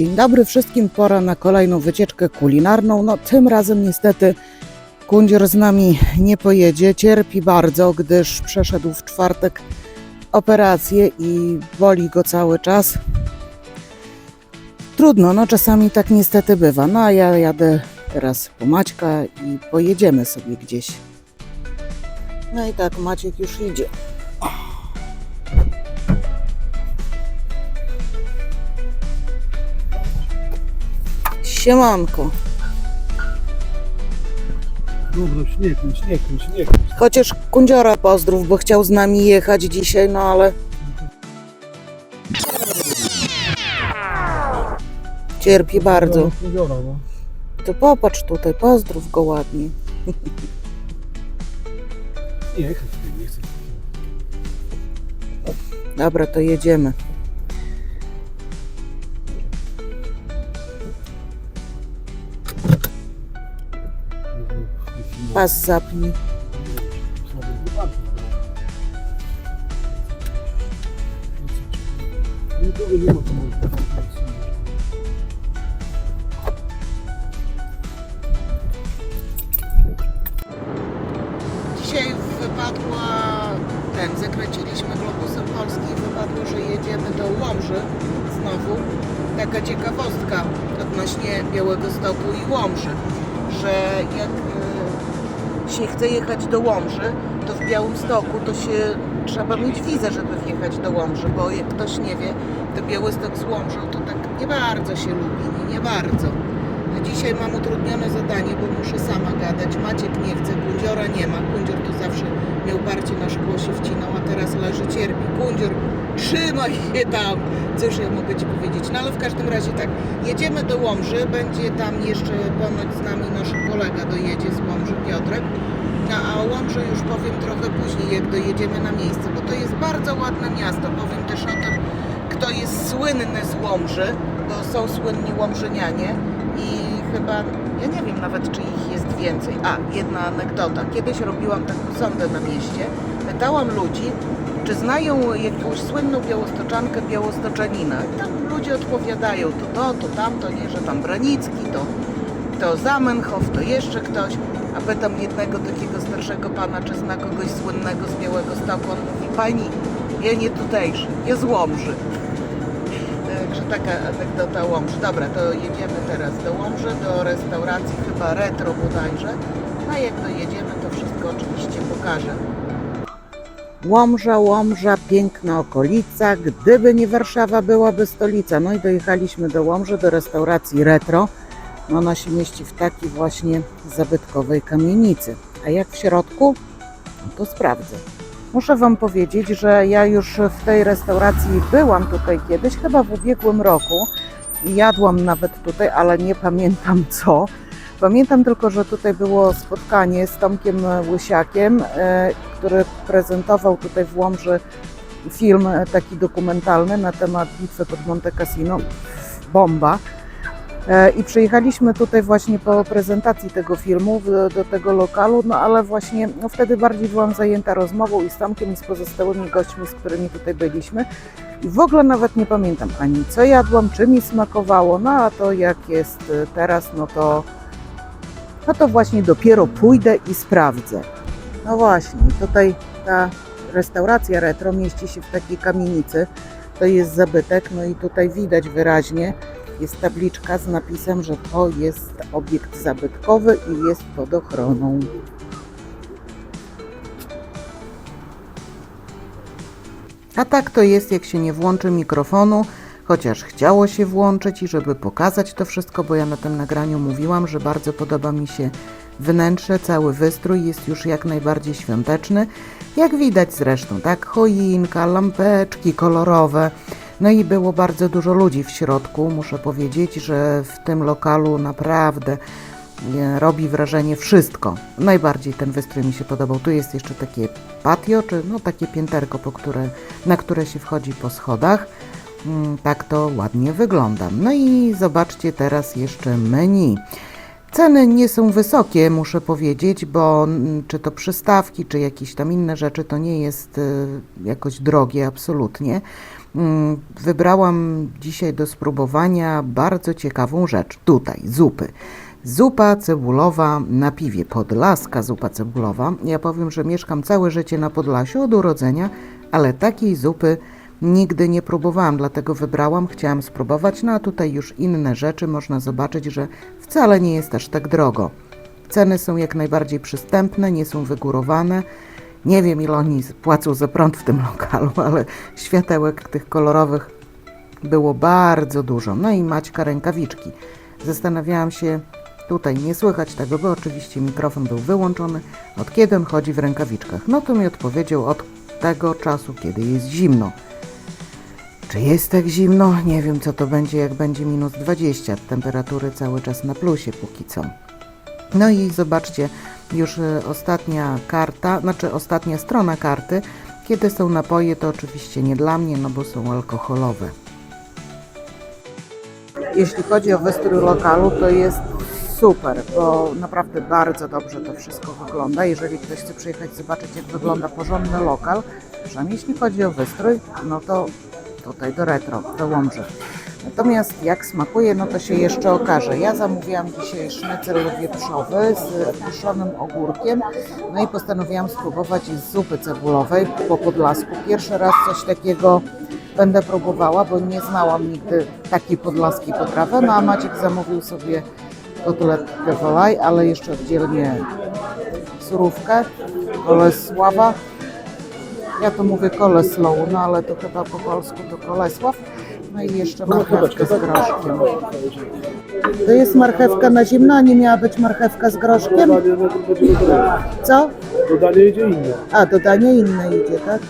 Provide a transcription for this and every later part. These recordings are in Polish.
Dzień dobry wszystkim, pora na kolejną wycieczkę kulinarną. No tym razem niestety Kundzior z nami nie pojedzie, cierpi bardzo, gdyż przeszedł w czwartek operację i boli go cały czas. Trudno, no czasami tak niestety bywa. No a ja jadę teraz po Maćka i pojedziemy sobie gdzieś. No i tak, Maciek już idzie. Siemanko. Dobra, śnieg, śnieg, śnieg. Chociaż Kundziora pozdrów, bo chciał z nami jechać dzisiaj, no ale... Cierpi bardzo. No. To popatrz tutaj, pozdrów go ładnie. Nie, nie nie chcę. Dobra, to jedziemy. passe ça, puis. Do Łomży, to w Białym Stoku to się trzeba mieć wizę, żeby wjechać do Łomży, bo jak ktoś nie wie, to Białystok z Łomżą to tak nie bardzo się lubi, nie, bardzo. Dzisiaj mam utrudnione zadanie, bo muszę sama gadać. Maciek nie chce, kundziora nie ma. Kundzior to zawsze miał parcie na szkło się wcinał, a teraz leży, cierpi. Kundzior, trzymaj się tam! Cóż ja mogę Ci powiedzieć? No ale w każdym razie tak, jedziemy do Łomży, będzie tam jeszcze ponoć z nami nasz kolega dojedzie z Łomży, Piotrek. No a o Łomży już powiem trochę później, jak dojedziemy na miejsce, bo to jest bardzo ładne miasto. Powiem też o tym, kto jest słynny z Łomży, bo są słynni Łomżynianie i chyba, ja nie wiem nawet, czy ich jest więcej. A, jedna anegdota. Kiedyś robiłam taką sondę na mieście, pytałam ludzi, czy znają jakąś słynną białostoczankę białostoczanina. I tam ludzie odpowiadają, to to, to tamto, nie, że tam Branicki, to, to Zamenhof, to jeszcze ktoś. A pytam jednego takiego starszego pana, czy zna kogoś słynnego z Białego Stoku. On mówi, pani, ja nie tutejszy, ja z Łomży. Także taka anegdota Łomży. Dobra, to jedziemy teraz do Łomży, do restauracji chyba retro bodajże. I jak dojedziemy, to wszystko oczywiście pokażę. Łomża, Łomża, piękna okolica. Gdyby nie Warszawa, byłaby stolica. No i dojechaliśmy do Łomży, do restauracji retro. Ona się mieści w takiej właśnie zabytkowej kamienicy. A jak w środku? No to sprawdzę. Muszę Wam powiedzieć, że ja już w tej restauracji byłam tutaj kiedyś, chyba w ubiegłym roku. Jadłam nawet tutaj, ale nie pamiętam co. Pamiętam tylko, że tutaj było spotkanie z Tomkiem Łysiakiem, e, który prezentował tutaj w Łomży film taki dokumentalny na temat bitwy pod Monte Cassino. Bomba. E, I przyjechaliśmy tutaj właśnie po prezentacji tego filmu do tego lokalu, no ale właśnie no wtedy bardziej byłam zajęta rozmową i z Tomkiem i z pozostałymi gośćmi, z którymi tutaj byliśmy. I w ogóle nawet nie pamiętam ani co jadłam, czy mi smakowało, no a to jak jest teraz, no to, no to właśnie dopiero pójdę i sprawdzę. No właśnie, tutaj ta restauracja retro mieści się w takiej kamienicy, to jest zabytek, no i tutaj widać wyraźnie, jest tabliczka z napisem, że to jest obiekt zabytkowy i jest pod ochroną. A tak to jest, jak się nie włączy mikrofonu, chociaż chciało się włączyć i żeby pokazać to wszystko, bo ja na tym nagraniu mówiłam, że bardzo podoba mi się wnętrze, cały wystrój jest już jak najbardziej świąteczny, jak widać zresztą, tak, choinka, lampeczki kolorowe, no i było bardzo dużo ludzi w środku. Muszę powiedzieć, że w tym lokalu naprawdę e, robi wrażenie wszystko. Najbardziej ten wystrój mi się podobał. Tu jest jeszcze takie patio, czy no takie pięterko, po które, na które się wchodzi po schodach. Mm, Tak to ładnie wygląda. No i zobaczcie teraz jeszcze menu. Ceny nie są wysokie, muszę powiedzieć, bo mm, czy to przystawki, czy jakieś tam inne rzeczy, to nie jest y, jakoś drogie absolutnie. Mm, Wybrałam dzisiaj do spróbowania bardzo ciekawą rzecz. Tutaj zupy. Zupa cebulowa na piwie, podlaska zupa cebulowa. Ja powiem, że mieszkam całe życie na Podlasiu od urodzenia, ale takiej zupy nigdy nie próbowałam, dlatego wybrałam, chciałam spróbować. No a tutaj już inne rzeczy, można zobaczyć, że wcale nie jest aż tak drogo. Ceny są jak najbardziej przystępne, nie są wygórowane. Nie wiem, ile oni płacą za prąd w tym lokalu, ale światełek tych kolorowych było bardzo dużo. No i Maćka rękawiczki. Zastanawiałam się, tutaj nie słychać tego, bo oczywiście mikrofon był wyłączony, od kiedy on chodzi w rękawiczkach. No to mi odpowiedział od tego czasu, kiedy jest zimno. Czy jest tak zimno? Nie wiem, co to będzie, jak będzie minus 20. Temperatury cały czas na plusie póki co. No i zobaczcie, już e, ostatnia karta, znaczy ostatnia strona karty. Kiedy są napoje, to oczywiście nie dla mnie, no bo są alkoholowe. Jeśli chodzi o wystrój lokalu, to jest super, bo naprawdę bardzo dobrze to wszystko wygląda. Jeżeli ktoś chce przyjechać zobaczyć, jak wygląda porządny lokal, przynajmniej jeśli chodzi o wystrój, no to tutaj do retro, do Łomży. Natomiast jak smakuje, no to się jeszcze okaże. Ja zamówiłam dzisiaj sznycel wieprzowy z kiszonym ogórkiem, no i postanowiłam spróbować z zupy cebulowej po podlasku. Pierwszy raz coś takiego będę próbowała, bo nie znałam nigdy takiej podlaskiej potrawy, no a Maciek zamówił sobie kotletkę wolaj, ale jeszcze oddzielnie surówkę, kolesława. Ja to mówię koleslow, no ale to chyba po polsku to kolesław. No i jeszcze marchewkę z groszkiem. To jest marchewka na zimno, a nie miała być marchewka z groszkiem? Co? Dodanie idzie inne. A, dodanie inne idzie, tak?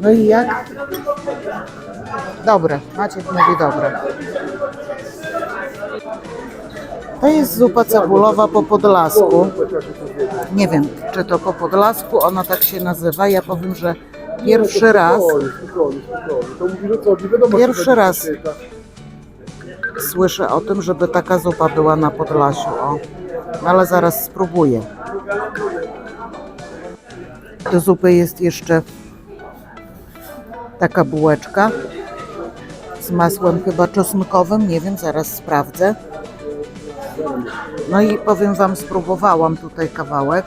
No i jak? Dobre, Maciek mówi dobre. To jest zupa cebulowa po podlasku. Nie wiem, czy to po podlasku, ona tak się nazywa. Ja powiem, że pierwszy raz Pierwszy raz. słyszę o tym, żeby taka zupa była na Podlasiu. O. Ale zaraz spróbuję. Do zupy jest jeszcze taka bułeczka z masłem chyba czosnkowym, nie wiem, zaraz sprawdzę. No i powiem Wam, spróbowałam tutaj kawałek.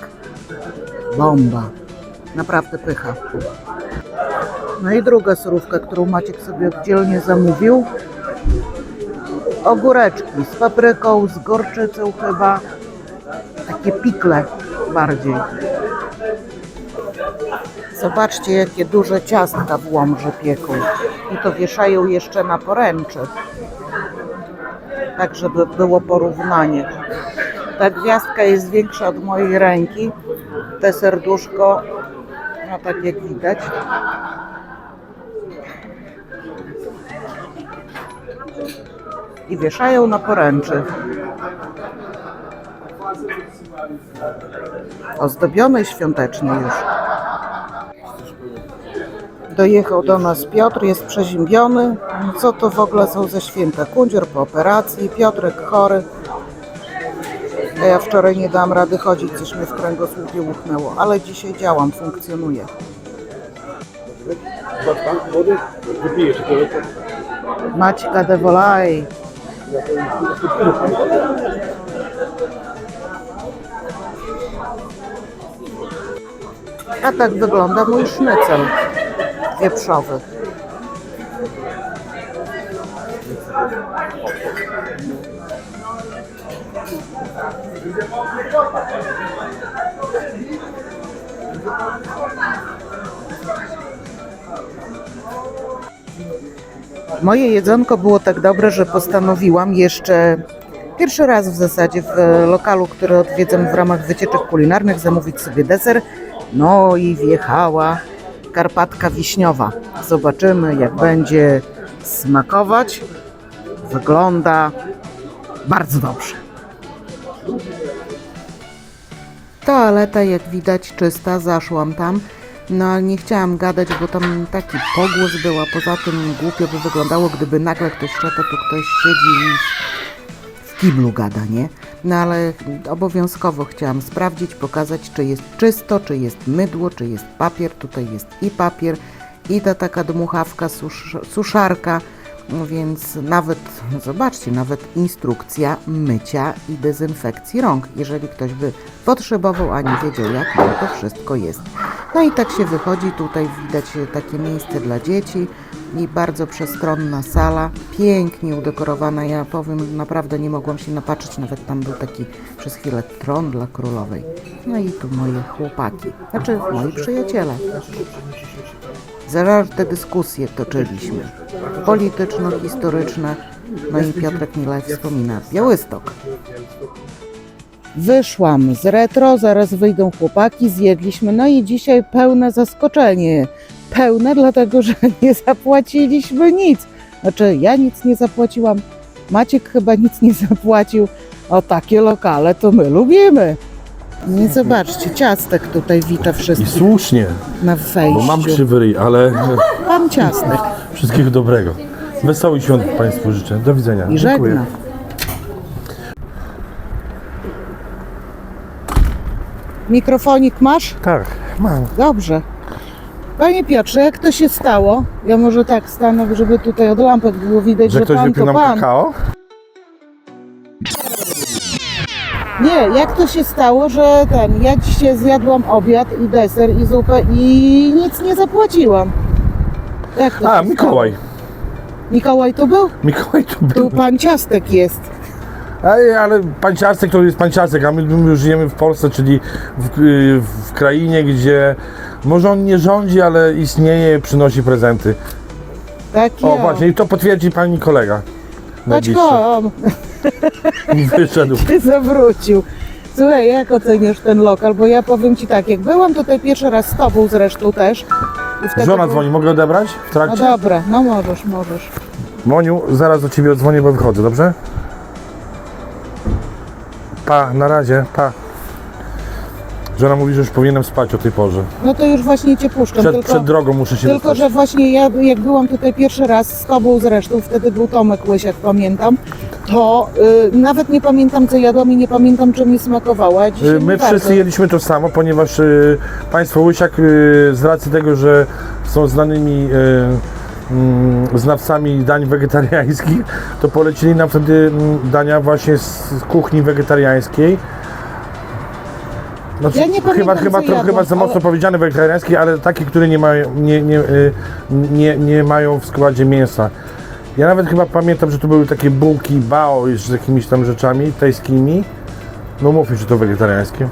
Bomba. Naprawdę pycha. No i druga surówka, którą Maciek sobie oddzielnie zamówił ogóreczki z papryką, z gorczycą chyba. Takie pikle bardziej. Zobaczcie, jakie duże ciastka w Łomży pieką. I to wieszają jeszcze na poręczy. Tak, żeby było porównanie. Ta gwiazdka jest większa od mojej ręki. Te serduszko, no tak jak widać. i wieszają na poręczy. Ozdobiony świątecznie już. Dojechał do nas Piotr, jest przeziębiony. Co to w ogóle są za święta? Kundzior po operacji, Piotrek chory. A ja wczoraj nie dałam rady chodzić, coś mnie w kręgosłupie łupnęło, ale dzisiaj działam, funkcjonuję. Maćka de Volaj. A tak wygląda mój sznycel wieprzowy. Moje jedzonko było tak dobre, że postanowiłam jeszcze pierwszy raz w zasadzie w lokalu, który odwiedzam w ramach wycieczek kulinarnych, zamówić sobie deser. No i wjechała karpatka wiśniowa. Zobaczymy, jak będzie smakować. Wygląda bardzo dobrze. Toaleta, jak widać, czysta, zaszłam tam. No ale nie chciałam gadać, bo tam taki pogłos był, a poza tym głupio by wyglądało, gdyby nagle ktoś czeka, to ktoś siedzi i w kiblu gada, nie? No ale obowiązkowo chciałam sprawdzić, pokazać, czy jest czysto, czy jest mydło, czy jest papier. Tutaj jest i papier, i ta taka dmuchawka, susz, suszarka, no więc nawet, zobaczcie, nawet instrukcja mycia i dezynfekcji rąk, jeżeli ktoś by potrzebował, a nie wiedział jak, no to wszystko jest. No i tak się wychodzi, tutaj widać takie miejsce dla dzieci i bardzo przestronna sala, pięknie udekorowana, ja powiem, naprawdę nie mogłam się napatrzeć, nawet tam był taki przez chwilę tron dla królowej. No i tu moje chłopaki, znaczy moi przyjaciele. Zażarte dyskusje toczyliśmy, polityczno-historyczne, no i Piotrek Milaj wspomina Białystok. Wyszłam z retro, zaraz wyjdą chłopaki, zjedliśmy, no i dzisiaj pełne zaskoczenie. Pełne, dlatego że nie zapłaciliśmy nic. Znaczy, ja nic nie zapłaciłam, Maciek chyba nic nie zapłacił. O takie lokale to my lubimy. Nie zobaczcie, ciastek tutaj wita I wszystkich słusznie, na bo wejściu. mam krzywy ryj, ale Pan ciastek wszystkiego dobrego. Wesołych świąt Państwu życzę. Do widzenia. i Dziękuję. żegna. Mikrofonik masz? Tak, mam. Dobrze. Panie Piotrze, jak to się stało? Ja może tak stanę, żeby tutaj od lampek było widać, Że że, ktoś pan wypił to nam pan. kakao? Nie, jak to się stało, że ten, ja dzisiaj zjadłam obiad i deser i zupę i nic nie zapłaciłam. Jak to A, się Mikołaj. Stało? Mikołaj to był? Mikołaj to Tu był. pan ciastek jest. Ej, ale panciastek to jest panciastek, a my, my żyjemy w Polsce, czyli w, y, w krainie, gdzie może on nie rządzi, ale istnieje, przynosi prezenty. Tak O, właśnie, i to potwierdzi pani kolega. Chodź Najbliższy. kom. Wyszedł. Ty zawrócił. Słuchaj, jak oceniasz ten lokal? Bo ja powiem ci tak, jak byłam tutaj pierwszy raz z tobą zresztą też. I wtedy Żona było- dzwoni, mogę odebrać w No trakcie? dobra, no możesz, możesz. Moniu, zaraz do ciebie odzwonię, bo wychodzę, dobrze? Pa, na razie, pa. Żona mówi, że już powinienem spać o tej porze. No to już właśnie cię puszczam. Przed, tylko, przed drogą muszę się tylko, dostać. że właśnie ja jak byłam tutaj pierwszy raz z tobą zresztą, wtedy był Tomek Łysiak, pamiętam, to y, nawet nie pamiętam co jadłam i nie pamiętam czy mi smakowała. Y, My wszyscy jedliśmy to samo, ponieważ y, państwo Łysiak y, z racji tego, że są znanymi y, znawcami dań wegetariańskich, to polecili nam wtedy mm, dania właśnie z kuchni wegetariańskiej. Znaczy, Ja nie chyba, pamiętam, chyba, jadłam, chyba za mocno ale- powiedziane wegetariańskie, ale takie, które nie mają, nie, nie, y, nie, nie mają w składzie mięsa. Ja nawet chyba pamiętam, że to były takie bułki bao z jakimiś tam rzeczami tajskimi. No mówmy, że to wegetariańskie.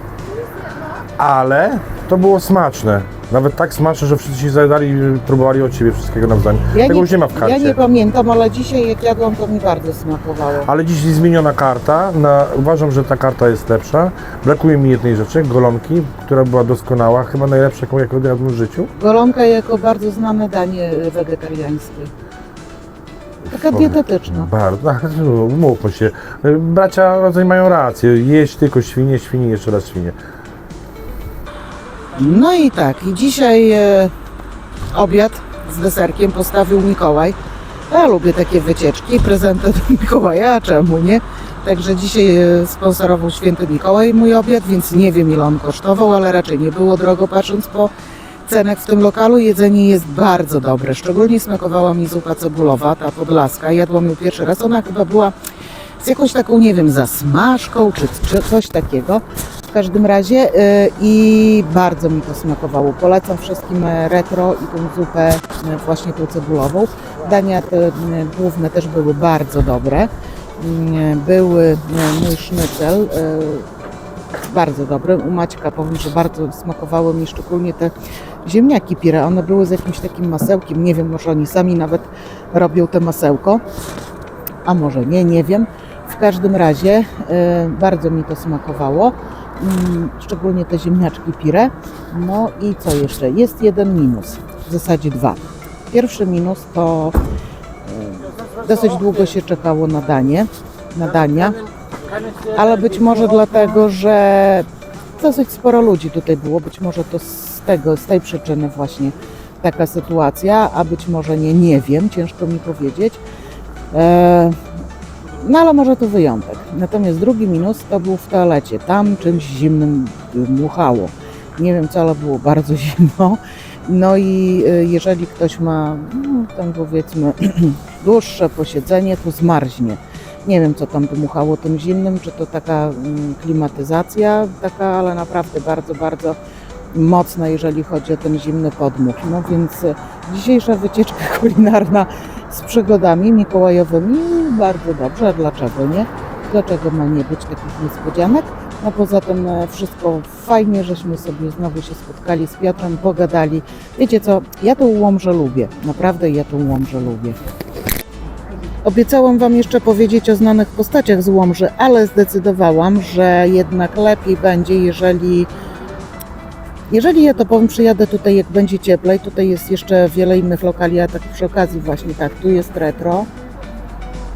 Ale to było smaczne. Nawet tak smaczne, że wszyscy się zajadali i próbowali od siebie wszystkiego nawzajem. Ja Tego już nie ma w Ja karcie. nie pamiętam, ale dzisiaj jak jadłam to mi bardzo smakowało. Ale dziś jest zmieniona karta. Na, uważam, że ta karta jest lepsza. Brakuje mi jednej rzeczy, golonki, która była doskonała. Chyba najlepsza, jaką jaką jadłem w życiu. Golonka jako bardzo znane danie wegetariańskie. Taka dietetyczna. Bardzo, mówmy się. Bracia rodzaj mają rację. Jeść tylko świnie, świnie, jeszcze raz świnie. No i tak, i dzisiaj e, obiad z deserkiem postawił Mikołaj. Ja lubię takie wycieczki, prezenty do Mikołaja, a czemu nie? Także dzisiaj e, sponsorował święty Mikołaj mój obiad, więc nie wiem ile on kosztował, ale raczej nie było drogo patrząc po cenach w tym lokalu. Jedzenie jest bardzo dobre, szczególnie smakowała mi zupa cebulowa, ta podlaska. Jadłam ją pierwszy raz, ona chyba była z jakąś taką, nie wiem, zasmażką czy, czy coś takiego. Każdym razie y, i bardzo mi to smakowało. Polecam wszystkim e, retro i tą zupę e, właśnie tą cebulową. Dania te główne też były bardzo dobre. Mm, Były e, mój sznycel bardzo dobry. U Maćka powiem, że bardzo smakowały mi szczególnie te ziemniaki pire. One były z jakimś takim masełkiem. Nie wiem, może oni sami nawet robią te masełko a może nie, nie wiem. W każdym razie e, bardzo mi to smakowało, szczególnie te ziemniaczki pire. No i co jeszcze? Jest jeden minus, w zasadzie dwa. Pierwszy minus to e, dosyć długo się czekało na danie, na dania, ale być może dlatego, że dosyć sporo ludzi tutaj było, być może to z tego, z tej przyczyny właśnie taka sytuacja, a być może nie, nie wiem, ciężko mi powiedzieć. E, no ale może to wyjątek. Natomiast drugi minus to był w toalecie. Tam czymś zimnym dmuchało. Nie wiem co, ale było bardzo zimno. No i y, jeżeli ktoś ma no, tam powiedzmy dłuższe posiedzenie, to zmarznie. Nie wiem, co tam dmuchało tym zimnym, czy to taka mm, klimatyzacja, taka, ale naprawdę bardzo, bardzo mocna, jeżeli chodzi o ten zimny podmuch. No więc y, dzisiejsza wycieczka kulinarna z przygodami mikołajowymi bardzo dobrze. Dlaczego nie? Dlaczego ma nie być takich niespodzianek? No poza tym e, wszystko fajnie, żeśmy sobie znowu się spotkali z Piotrem, pogadali. Wiecie co, ja tą Łomżę lubię, naprawdę ja tą Łomżę lubię. Obiecałam Wam jeszcze powiedzieć o znanych postaciach z Łomży, ale zdecydowałam, że jednak lepiej będzie, jeżeli jeżeli ja to powiem, przyjadę tutaj jak będzie cieplej, tutaj jest jeszcze wiele innych lokali, a tak przy okazji właśnie tak, tu jest retro,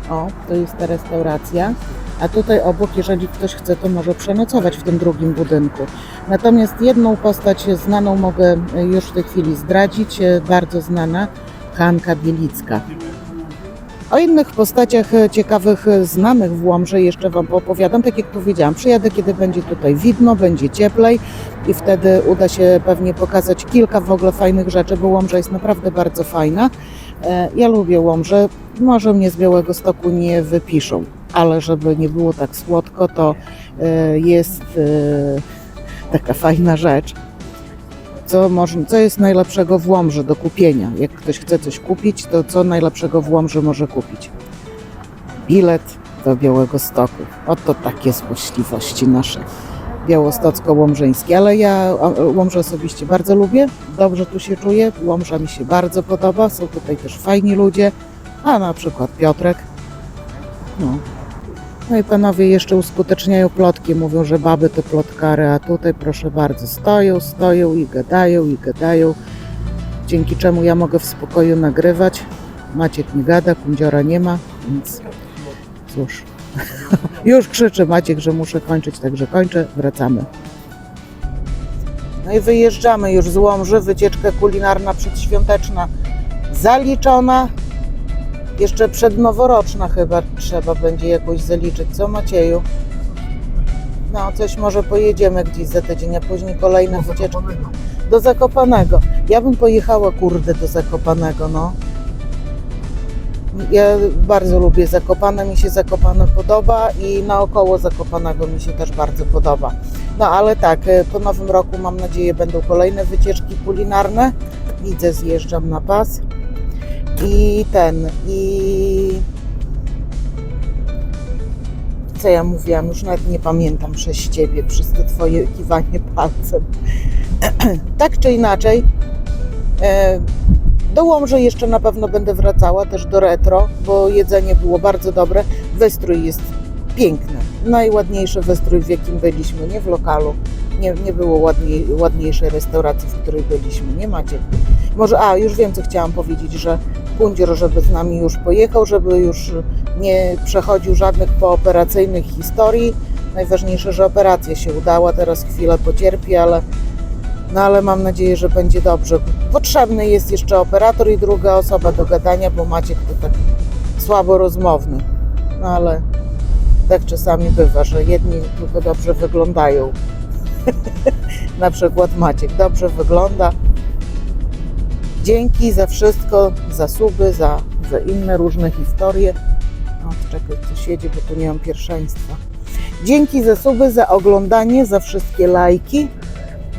o, to jest ta restauracja, a tutaj obok, jeżeli ktoś chce, to może przenocować w tym drugim budynku. Natomiast jedną postać znaną mogę e, już w tej chwili zdradzić, e, bardzo znana, Hanka Bielicka. O innych postaciach e, ciekawych, znanych w Łomży jeszcze Wam opowiadam. Tak jak powiedziałam, przyjadę, kiedy będzie tutaj widno, będzie cieplej i wtedy uda się pewnie pokazać kilka w ogóle fajnych rzeczy, bo Łomża jest naprawdę bardzo fajna. E, Ja lubię Łomżę, może mnie z Białego Stoku nie wypiszą, ale żeby nie było tak słodko, to e, jest e, taka fajna rzecz. Co, może, co jest najlepszego w Łomży do kupienia? Jak ktoś chce coś kupić, to co najlepszego w Łomży może kupić? Bilet do Białego Stoku. Oto takie złośliwości nasze białostocko-łomżyńskie. Ale ja Łomżę osobiście bardzo lubię, dobrze tu się czuję, Łomża mi się bardzo podoba, są tutaj też fajni ludzie, a na przykład Piotrek. No. No i panowie jeszcze uskuteczniają plotki, mówią, że baby to plotkary, a tutaj proszę bardzo, stoją, stoją i gadają, i gadają, dzięki czemu ja mogę w spokoju nagrywać. Maciek nie gada, kundziora nie ma, więc cóż. Już krzyczy Maciek, że muszę kończyć, także kończę, wracamy. No i wyjeżdżamy już z Łomży, wycieczka kulinarna przedświąteczna zaliczona. Jeszcze przednoworoczna chyba trzeba będzie jakoś zaliczyć, co Macieju? No, coś może pojedziemy gdzieś za tydzień, a później kolejne wycieczki do Zakopanego. Ja bym pojechała, kurde, do Zakopanego, no. Ja bardzo lubię Zakopane, mi się Zakopane podoba i naokoło Zakopanego mi się też bardzo podoba. No ale tak, e, po nowym roku mam nadzieję będą kolejne wycieczki kulinarne. Widzę, zjeżdżam na pas. I ten, i co ja mówiłam, już nawet nie pamiętam przez ciebie, przez to twoje kiwanie palcem. tak czy inaczej, do Łomży jeszcze na pewno będę wracała, też do retro, bo jedzenie było bardzo dobre. Wystrój jest piękny. Najładniejszy wystrój, w jakim byliśmy, nie w lokalu. Nie, nie było ładniej, ładniejszej restauracji, w której byliśmy. Nie macie. Może, a już wiem, co chciałam powiedzieć, że Kundzior, żeby z nami już pojechał, żeby już nie przechodził żadnych pooperacyjnych historii. Najważniejsze, że operacja się udała, teraz chwilę pocierpi, ale no ale mam nadzieję, że będzie dobrze. Potrzebny jest jeszcze operator i druga osoba do gadania, bo Maciek to tak słabo rozmowny. No ale tak czasami bywa, że jedni tylko dobrze wyglądają. Na przykład Maciek dobrze wygląda. Dzięki za wszystko, za suby, za, za inne różne historie. O, czekaj, coś jedzie, bo tu nie mam pierwszeństwa. Dzięki za suby, za oglądanie, za wszystkie lajki.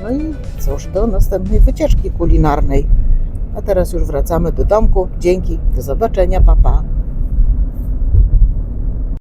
No i cóż, do następnej wycieczki kulinarnej. A teraz już wracamy do domku. Dzięki, do zobaczenia, papa. Pa.